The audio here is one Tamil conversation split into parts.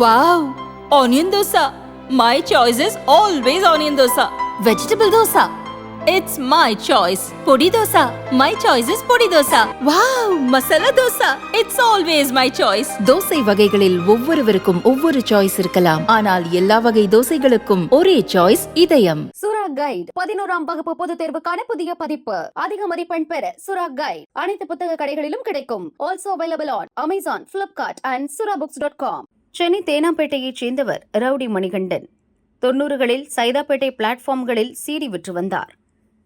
Wow onion dosa. My choice is always onion dosa. Vegetable dosa. It's my choice podi dosa. My choice is podi dosa. Wow masala dosa. It's always my choice dosa வகைகளில் ஒவ்வொருவருக்கும் ஒவ்வொரு சாய்ஸ் இருக்கலாம் ஆனால் எல்லா வகை தோசைகளுக்கும் ஒரே சாய்ஸ் இதயம் சுரா கைட் பதினோராம் வகுப்பு பொதுத் தேர்வுக்கான புதிய பதிப்பு அதிக மதிப்பெண் பெற சுரா கைட் அனைத்து புத்தக கடைகளிலும் கிடைக்கும் also available on Amazon Flipkart and Sura books dot com Chennai தேனாம்பேட்டையைச் சேர்ந்தவர் ரவுடி மணிகண்டன். தொன்னூறுகளில் சைதாப்பேட்டை பிளாட்ஃபார்ம்களில் சீடி விற்று வந்தார்.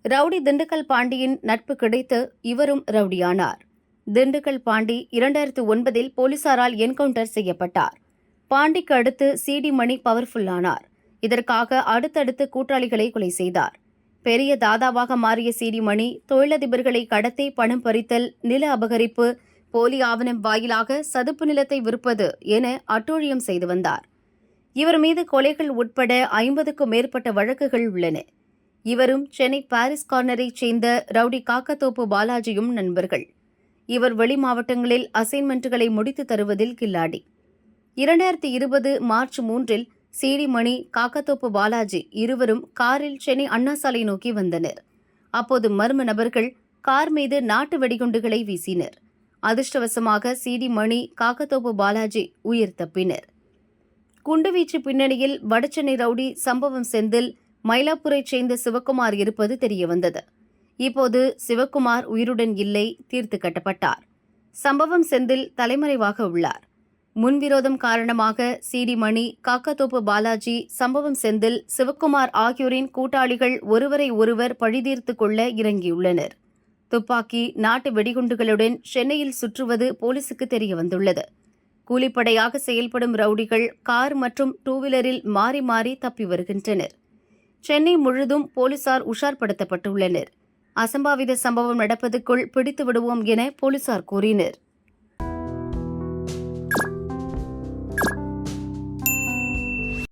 ரவுடி திண்டுக்கல் பாண்டியின் நட்பு கிடைத்து இவரும் ரவுடியானார். திண்டுக்கல் பாண்டி இரண்டாயிரத்து ஒன்பதில் போலீசாரால் என்கவுண்டர் செய்யப்பட்டார். பாண்டிக்கு அடுத்து சிடி மணி பவர்ஃபுல்லானார். இதற்காக அடுத்தடுத்து கூட்டாளிகளை கொலை செய்தார். பெரிய தாதாவாக மாறிய சிடி மணி தொழிலதிபர்களை கடத்தி பணம் பறித்தல் நில அபகரிப்பு போலி ஆவணம் வாயிலாக சதுப்பு நிலத்தை விற்பது என அட்டூழியம் செய்து வந்தார். இவர் மீது கொலைகள் உட்பட ஐம்பதுக்கும் மேற்பட்ட வழக்குகள் உள்ளன. இவரும் சென்னை பாரிஸ் கார்னரைச் சேர்ந்த ரவுடி காக்கத்தோப்பு பாலாஜியும் நண்பர்கள். இவர் வெளி மாவட்டங்களில் அசைன்மெண்ட்டுகளை முடித்து தருவதில் கில்லாடி. இரண்டாயிரத்தி இருபது மார்ச் மூன்றில் சீடிமணி காக்கத்தோப்பு பாலாஜி இருவரும் காரில் சென்னை அண்ணா சாலை நோக்கி வந்தனர். அப்போது மர்ம நபர்கள் கார் மீது நாட்டு வெடிகுண்டுகளை வீசினர். அதிர்ஷ்டவசமாக சிடி மணி காக்கத்தோப்பு பாலாஜி உயிர் தப்பினர் குண்டுவீச்சு பின்னணியில் வடச்சென்னை ரவுடி சம்பவம் செந்தில் மயிலாப்பூரைச் சேர்ந்த சிவக்குமார் இருப்பது தெரியவந்தது. இப்போது சிவக்குமார் உயிருடன் இல்லை தீர்த்து கட்டப்பட்டார். சம்பவம் செந்தில் தலைமறைவாக உள்ளார். முன்விரோதம் காரணமாக சிடி மணி காக்கத்தோப்பு பாலாஜி சம்பவம் செந்தில் சிவக்குமார் ஆகியோரின் கூட்டாளிகள் ஒருவரை ஒருவர் பழிதீர்த்து கொள்ள இறங்கியுள்ளனர். துப்பாக்கி நாட்டு வெடிகுண்டுகளுடன் சென்னையில் சுற்றுவது போலீசுக்கு தெரியவந்துள்ளது. கூலிப்படையாக செயல்படும் ரவுடிகள் கார் மற்றும் டூவீலரில் மாறி மாறி தப்பி வருகின்றனர். சென்னை முழுதும் போலீசார் உஷார்படுத்தப்பட்டுள்ளனர். அசம்பாவித சம்பவம் நடப்பதுக்குள் பிடித்து விடுவோம் என போலீசார் கூறினர்.